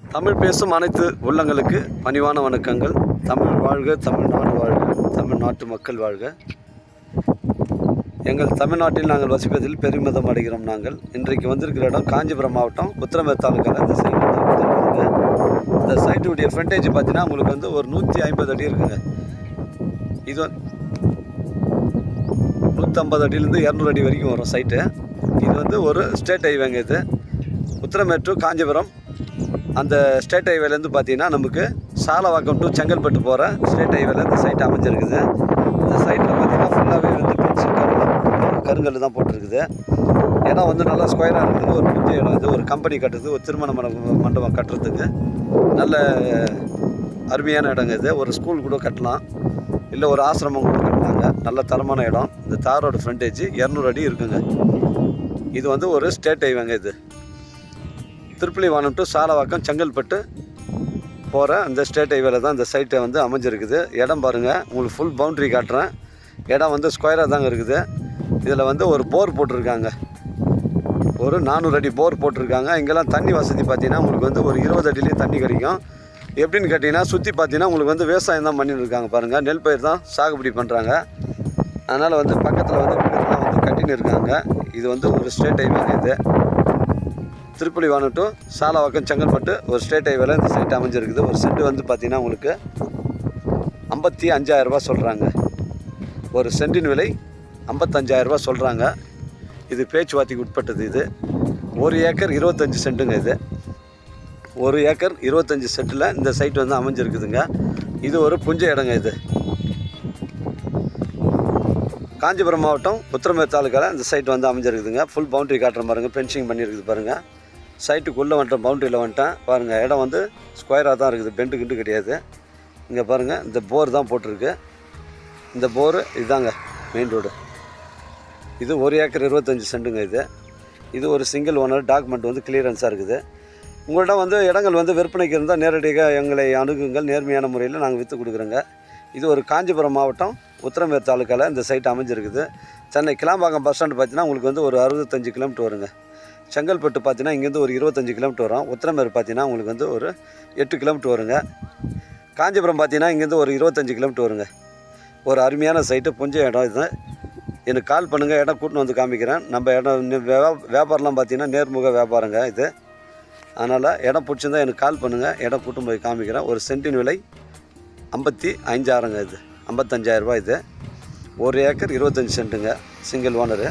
தமிழ் பேசும் அனைத்து உள்ளங்களுக்கு பணிவான வணக்கங்கள். தமிழ் வாழ்க தமிழ்நாடு வாழ்க தமிழ்நாட்டு மக்கள் வாழ்க. எங்கள் தமிழ்நாட்டில் நாங்கள் வசிப்பதில் பெருமிதம் அடைகிறோம் நாங்கள். இன்றைக்கு வந்திருக்கிற இடம் காஞ்சிபுரம் மாவட்டம் உத்திரமேர் தாலுக்காவில் இந்த சைட் வந்துருக்குங்க இந்த சைட்டுடைய ஃப்ரண்டேஜ் பார்த்தீங்கன்னா உங்களுக்கு வந்து ஒரு நூற்றி ஐம்பது அடி இருக்குங்க. இது நூற்றம்பது அடியிலேருந்து இரநூறு அடி வரைக்கும் வரும் சைட்டு இது வந்து ஒரு ஸ்டேட் ஹைவேங்க இது. உத்திரமேர் டு காஞ்சிபுரம் அந்த ஸ்டேட் ஹைவேலேருந்து பார்த்தீங்கன்னா நமக்கு சாலவாக்கம் டு செங்கல்பட்டு போகிற ஸ்டேட் ஹைவேல இந்த சைட் அமைஞ்சிருக்குது. இந்த சைட்டில் பார்த்தீங்கன்னா ஃபுல்லாகவே வந்து பென்சில் கருங்கல் கருங்கல் தான் போட்டிருக்குது. ஏன்னா வந்து நல்லா ஸ்கொயராக இருக்குது. ஒரு புதிய இடம் இது ஒரு கம்பெனி கட்டுறது ஒரு திருமண மண்டபம் மண்டபம் கட்டுறதுக்கு. நல்ல அருமையான இடங்க இது. ஒரு ஸ்கூல் கூட கட்டலாம். இல்லை ஒரு ஆசிரமம் கூட கட்டினாங்க. நல்ல தரமான இடம். இந்த தாரோட ஃப்ரண்டேஜ் இரநூறு அடி இருக்குங்க. இது வந்து ஒரு ஸ்டேட் ஹைவேங்க இது. திருப்பலிவானம் டு சாலவாக்கம் செங்கல்பட்டு போகிற அந்த ஸ்டேட் ஹைவேல தான் இந்த சைட்டை வந்து அமைஞ்சிருக்குது. இடம் பாருங்கள் உங்களுக்கு ஃபுல் பவுண்ட்ரி காட்டுறேன். இடம் வந்து ஸ்கொயராக தாங்க இருக்குது. இதில் வந்து ஒரு போர் போட்டிருக்காங்க. ஒரு நானூறு அடி போர் போட்டிருக்காங்க. இங்கெல்லாம் தண்ணி வசதி பார்த்தீங்கன்னா உங்களுக்கு வந்து ஒரு இருபது அடிலேயே தண்ணி கிடைக்கும். எப்படின்னு கேட்டிங்கன்னா சுற்றி பார்த்தீங்கன்னா உங்களுக்கு வந்து விவசாயம் தான் பண்ணிட்டு இருக்காங்க பாருங்கள் நெல் பயிர் தான் சாகுபடி பண்ணுறாங்க அதனால் வந்து பக்கத்தில் வந்து வீடுலாம் வந்து கட்டின்னு இருக்காங்க. இது வந்து ஒரு ஸ்டேட் ஹைவே இது. திருப்புலிவானம் டு சாலவாக்கம் செங்கல்பட்டு ஒரு ஸ்டேட் ஹைவேல இந்த சைட் அமைஞ்சிருக்குது. ஒரு சென்ட் வந்து பார்த்தீங்கன்னா உங்களுக்கு ஐம்பத்தி அஞ்சாயிரரூபா சொல்கிறாங்க ஒரு சென்டின் விலை ஐம்பத்தஞ்சாயிரரூபா சொல்கிறாங்க இது பேச்சுவார்த்தைக்கு உட்பட்டது இது. ஒரு ஏக்கர் இருபத்தஞ்சி சென்ட்டுங்க இது. ஒரு ஏக்கர் இருபத்தஞ்சி சென்ட்டில் இந்த சைட் வந்து அமைஞ்சிருக்குதுங்க. இது ஒரு புஞ்ச இடங்க இது. காஞ்சிபுரம் மாவட்டம் உத்திரமேர் தாலுக்காவில் இந்த சைட் வந்து அமைஞ்சிருக்குதுங்க. ஃபுல் பவுண்டரி காட்டுற பாருங்கள் பென்சிங் பண்ணியிருக்குது பாருங்கள் சைட்டுக்குள்ளே வந்துட்டேன் பவுண்டரியில் வந்துட்டேன் பாருங்கள் இடம் வந்து ஸ்கொயராக தான் இருக்குது. பெண்டு கிண்டு கிடையாது. இங்கே பாருங்கள் இந்த போர் தான் போட்டிருக்கு. இந்த போரு இதுதாங்க மெயின் ரோடு இது ஒரு ஏக்கர் இருபத்தஞ்சி சென்டுங்க இது. இது ஒரு சிங்கிள் ஓனர் டாக்குமெண்ட் வந்து கிளியரன்ஸாக இருக்குது. உங்கள்கிட்ட வந்து இடங்கள் வந்து விற்பனைக்கு இருந்தால் நேரடியாக எங்களை அணுகுங்கள். நேர்மையான முறையில் நாங்கள் விற்று கொடுக்குறோங்க. இது ஒரு காஞ்சிபுரம் மாவட்டம் உத்தரமேர் தாலுக்காவில் இந்த சைட் அமைஞ்சிருக்குது. சென்னை கிளாம்பாக்கம் பஸ் ஸ்டாண்டு பார்த்தீங்கன்னா உங்களுக்கு வந்து ஒரு அறுபத்தஞ்சு கிலோமீட்டர் வருங்க. செங்கல்பட்டு பார்த்தீங்கன்னா இங்கேருந்து ஒரு இருபத்தஞ்சி கிலோமீட்டர் வரும். உத்திரமேர் பார்த்தீங்கன்னா உங்களுக்கு வந்து ஒரு எட்டு கிலோமீட்டர் வருங்க. காஞ்சிபுரம் பார்த்தீங்கன்னா இங்கேருந்து ஒரு இருபத்தஞ்சி கிலோமீட்டர் வருங்க. ஒரு அருமையான சைட்டு புஞ்ச இடம் இது. எனக்கு கால் பண்ணுங்கள் இடம் கூட்டின்னு வந்து காமிக்கிறேன். நம்ம இடம் வியா- வியாபாரம்லாம் பார்த்தீங்கன்னா நேர்முக வியாபாரங்க இது. அதனால் இடம் பிடிச்சிருந்தா எனக்கு கால் பண்ணுங்கள் இடம் கூட்டும் போய் காமிக்கிறேன். ஒரு சென்டின் விலை ஐம்பத்தி அஞ்சாயிரங்க இது. ஐம்பத்தஞ்சாயிரரூபா இது. ஒரு ஏக்கர் இருபத்தஞ்சி சென்ட்டுங்க சிங்கிள் ஓனரு